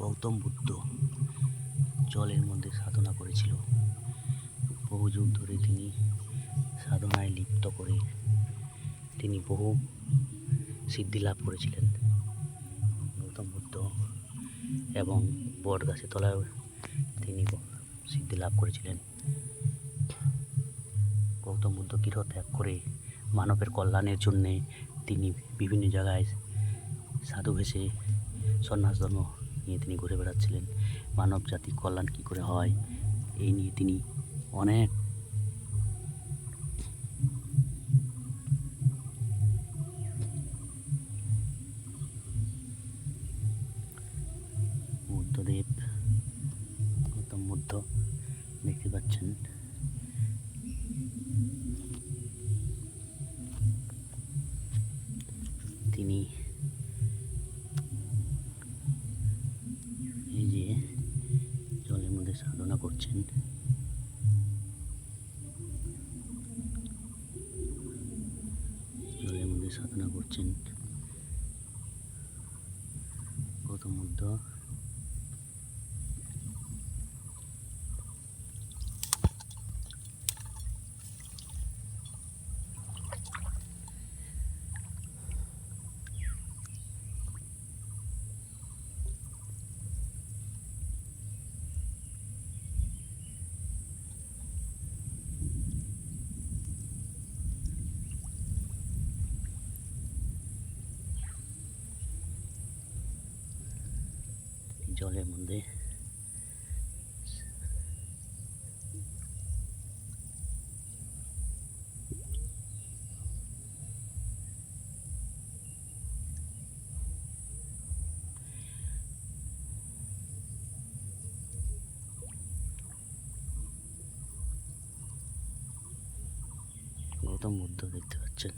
গৌতম বুদ্ধ জলের মধ্যে সাধনা করেছিল। বহু যুগ ধরে তিনি সাধনায় লিপ্ত করে তিনি বহু সিদ্ধি লাভ করেছিলেন। গৌতম বুদ্ধ এবং বট গাছের তলায় তিনি সিদ্ধি লাভ করেছিলেন। গৌতম বুদ্ধ গৃহ ত্যাগ করে মানবের কল্যাণের জন্যে তিনি বিভিন্ন জায়গায় সাধু ভেসে সন্ন্যাস ধর্ম নিয়ে তিনি ঘুরে বেড়াচ্ছিলেন। মানব জাতির কল্যাণ কী করে হয়, এই নিয়ে তিনি অনেক বুদ্ধদেব গৌতম বুদ্ধ দেখতে পাচ্ছেন। তিনি এই যে জলের মধ্যে করছেন জলের মধ্যে সাধনা করছেন গত বুদ্ধ জলের মধ্যে গৌতম বুদ্ধ দেখতে পাচ্ছেন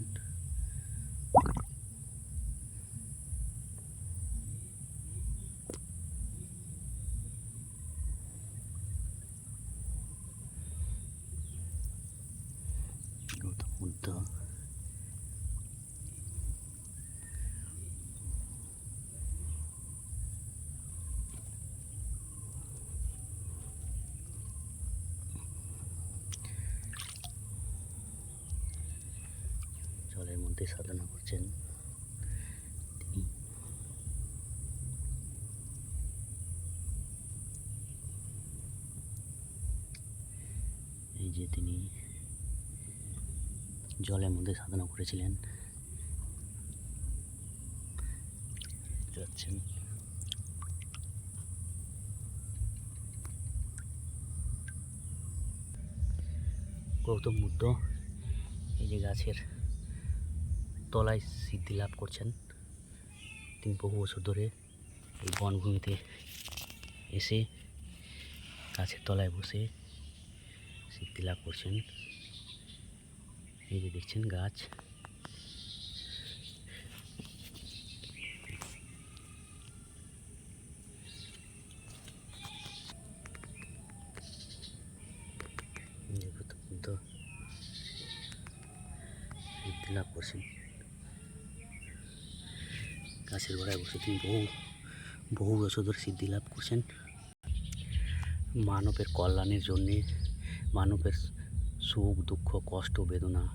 মধ্যে সাধনা করছেন। তিনি এই যে তিনি জলের মধ্যে সাধনা করেছিলেন। যাচ্ছেন। গৌতম বুদ্ধ, এই যে গাছের তলায় সিদ্ধি লাভ করছেন। তিনি বহু বছর ধরে এই বনভূমিতে এসে গাছের তলায় বসে সিদ্ধি লাভ করছেন। এই যে দেখছেন গাছ এই যে গৌতম বুদ্ধ সিদ্ধি লাভ করছেন বসে তিনি বহু বহু বছর ধরে সিদ্ধি লাভ করছেন। মানবের কল্যাণের জন্যে, মানবের সুখ, দুঃখ, কষ্ট, বেদনা,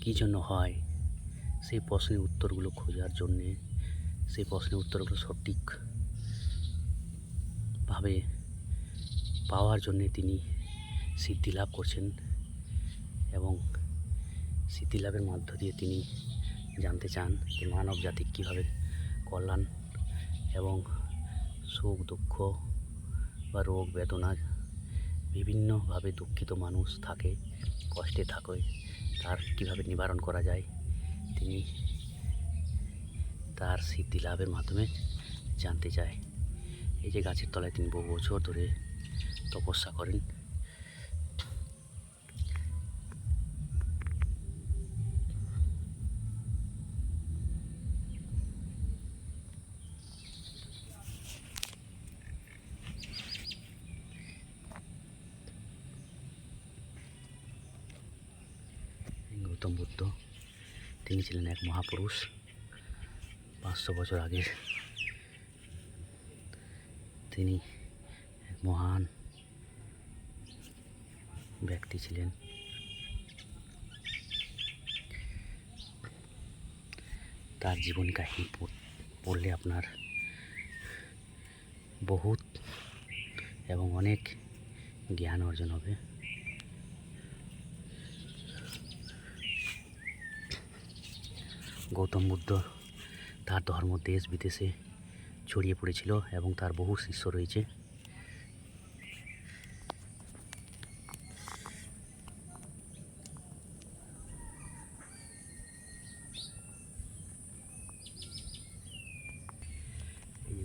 কী জন্য হয়? সেই প্রশ্নের উত্তরগুলো খোঁজার জন্যে, সেই প্রশ্নের উত্তরগুলো সঠিকভাবে পাওয়ার জন্যে তিনি সিদ্ধি লাভ করছেন এবং সিদ্ধি লাভের মধ্য দিয়ে তিনি জানতে চান যে মানব জাতি কীভাবে কল্যাণ এবং সুখ, দুঃখ বা রোগ, বেদনা বিভিন্নভাবে দুঃখিত মানুষ থাকে, কষ্টে থাকে, তার কীভাবে নিবারণ করা যায়, তিনি তার সিদ্ধি লাভের মাধ্যমে জানতে চায়। এই যে গাছের তলায় তিনি বহু বছর ধরে তপস্যা করেন গৌতম বুদ্ধ। তিনি ছিলেন এক মহাপুরুষ। পাঁচশো বছর আগের তিনি এক মহান ব্যক্তি ছিলেন। তার জীবন কাহিনী পড়- পড়লে আপনার বহুত এবং অনেক জ্ঞান অর্জন হবে। গৌতম বুদ্ধ তার ধর্ম দেশ বিদেশে ছড়িয়ে পড়েছিল এবং তার বহু শিষ্য রয়েছে।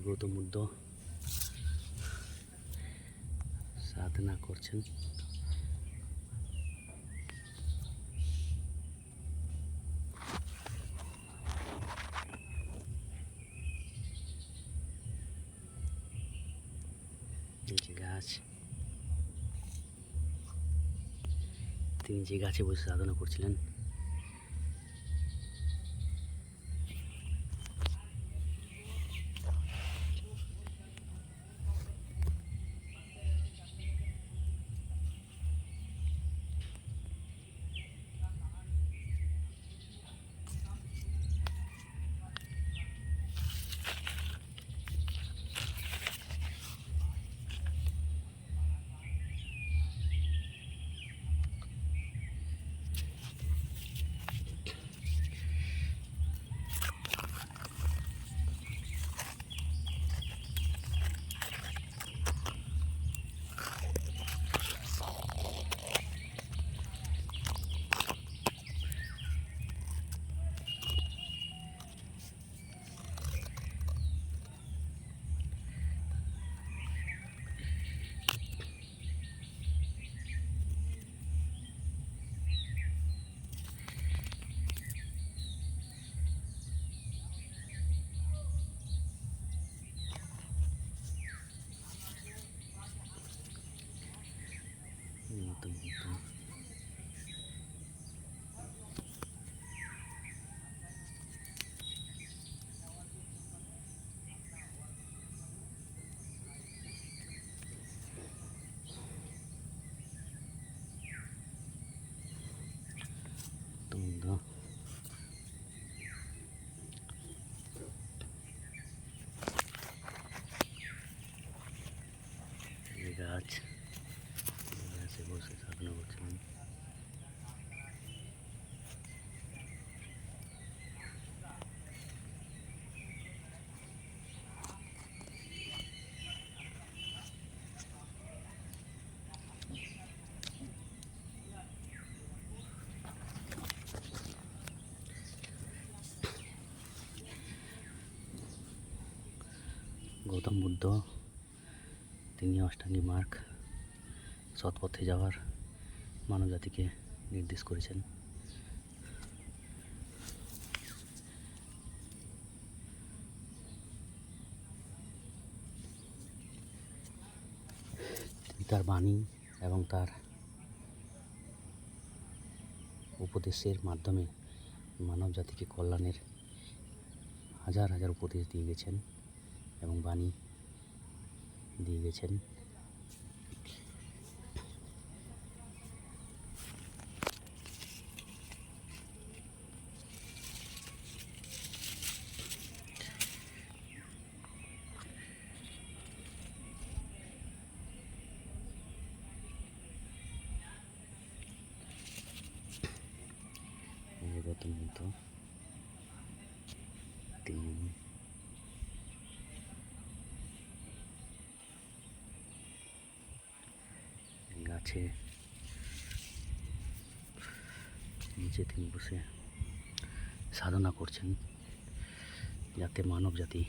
গৌতম বুদ্ধ সাধনা করছেন। গাছ তিনি যে গাছে বসে সাধনা করছিলেন গৌতম বুদ্ধ, তিনি অষ্টাঙ্গী মার্গ সৎ পথে যাওয়ার মানবজাতিকে নির্দেশ করেছেন। তার বাণী এবং তার উপদেশের মাধ্যমে মানব জাতিকে কল্যাণের হাজার হাজার উপদেশ দিয়ে গেছেন। এবং বাণী দিয়ে গেছেন। এই তিনি নিচে তিনি বসে সাধনা করছেন যাতে মানব জাতি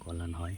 কল্যাণ হয়।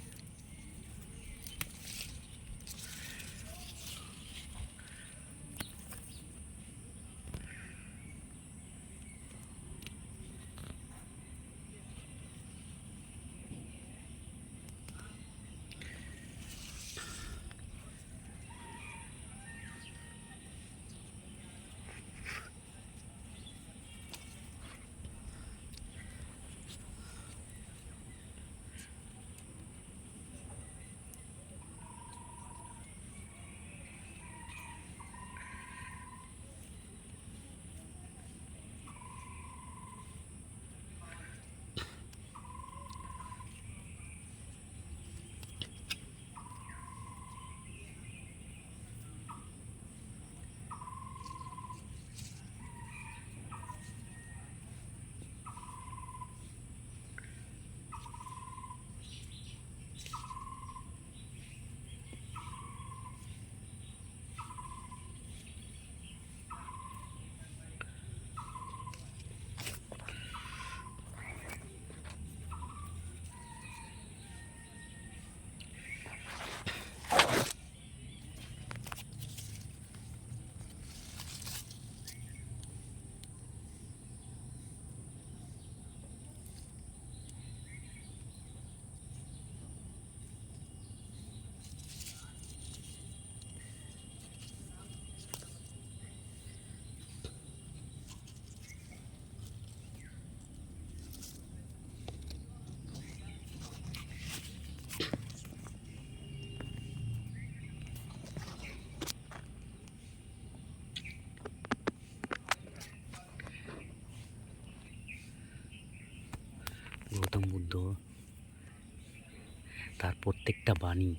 প্রত্যেকটা বাণী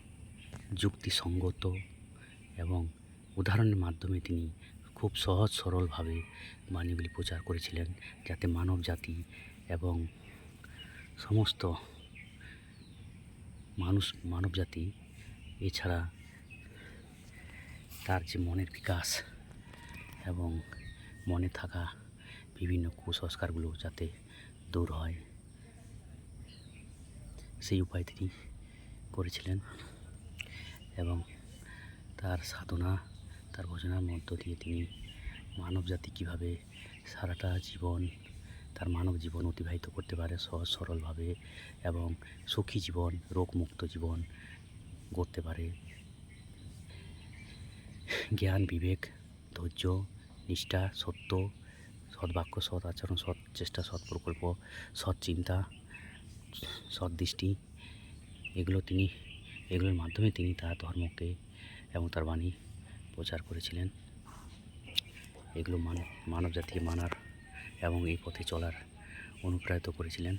যুক্তিসঙ্গত এবং উদাহরণের মাধ্যমে তিনি খুব সহজ সরলভাবে বাণীগুলি প্রচার করেছিলেন যাতে মানব জাতি এবং সমস্ত মানুষ, মানব জাতি এছাড়া তার যে মনের বিকাশ এবং মনে থাকা বিভিন্ন কুসংস্কারগুলো যাতে দূর হয়, সেই উপায় তিনি করেছিলেন এবং তার সাধনা, তার ভজনার মধ্য দিয়ে তিনি মানব জাতি কীভাবে সারাটা জীবন, তার মানব জীবন অতিবাহিত করতে পারে সহজ সরলভাবে এবং সুখী জীবন, রোগমুক্ত জীবন গড়তে পারে। জ্ঞান, বিবেক, ধৈর্য, নিষ্ঠা, সত্য, সদ্বাক্য সৎ আচরণ সৎ চেষ্টা, সৎ প্রকল্প, সৎ চিন্তা, সৎ দৃষ্টি এগুলো তিনি, এগুলোর মাধ্যমে তিনি তার ধর্মকে এবং তার বাণী প্রচার করেছিলেন। এগুলো মান মানব জাতিকে মানার এবং এই পথে চলার অনুপ্রাণিত করেছিলেন।